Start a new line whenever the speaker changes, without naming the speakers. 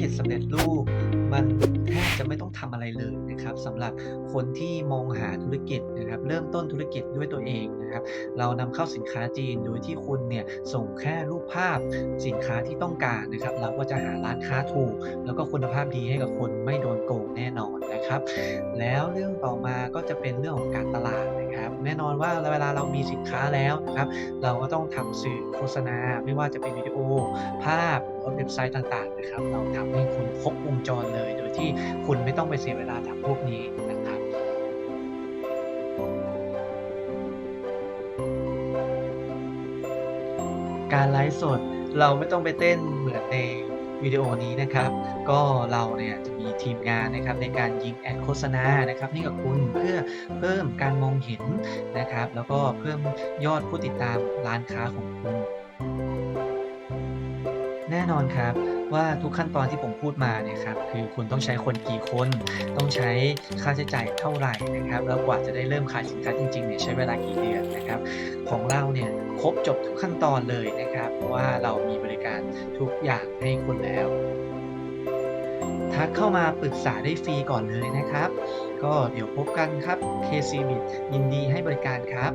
กิจสำเร็จรูป มันแทบจะไม่ต้องทำอะไรเลยนะครับสำหรับคนที่มองหาธุรกิจนะครับเริ่มต้นธุรกิจด้วยตัวเองนะครับเรานำเข้าสินค้าจีนโดยที่คุณเนี่ยส่งแค่รูปภาพสินค้าที่ต้องการนะครับเราก็จะหาร้านค้าถูก แล้วก็คุณภาพดีให้กับคนไม่โดนโกงแน่นอนนะครับ แล้วเรื่องต่อมาก็จะเป็นเรื่องของการตลาดนะครับแน่นอนว่าเวลาเรามีสินค้าแล้วนะครับเราก็ต้องทำสื่อโฆษณา ไม่ว่าจะเป็นวิดีโอภาพ ว่าเว็บไซต์ต่างๆนะครับ เราทำให้คุณครบวงจรเลย โดยที่คุณไม่ต้องไปเสียเวลาทำพวกนี้นะครับการไลฟ์สดเราไม่ต้องไปเต้นเหมือนในวิดีโอนี้นะครับ ก็เราเนี่ยจะมีทีมงานนะครับในการยิงแอดโฆษณานะครับให้กับคุณเพื่อเพิ่มการมองเห็นนะครับ แล้วก็เพิ่มยอดผู้ติดตามร้านค้าของคุณ น่นอนครับว่าทุกขั้นตอนที่ผมพูดมาเนี่ยครับคือคุณต้องใช้คนกี่คน ต้องใช้ค่าใช้จ่ายเท่าไหร่นะครับ แล้วกว่าจะได้เริ่มขายสินค้าจริงๆเนี่ยใช้เวลากี่เดือนนะครับ ของเราเนี่ยครบจบทุกขั้นตอนเลยนะครับ เพราะว่าเรามีบริการทุกอย่างให้คุณแล้วทักเข้ามาปรึกษาได้ฟรีก่อนเลยนะครับ ก็เดี๋ยวพบกันครับ KC b i t ยินดีให้บริการครับ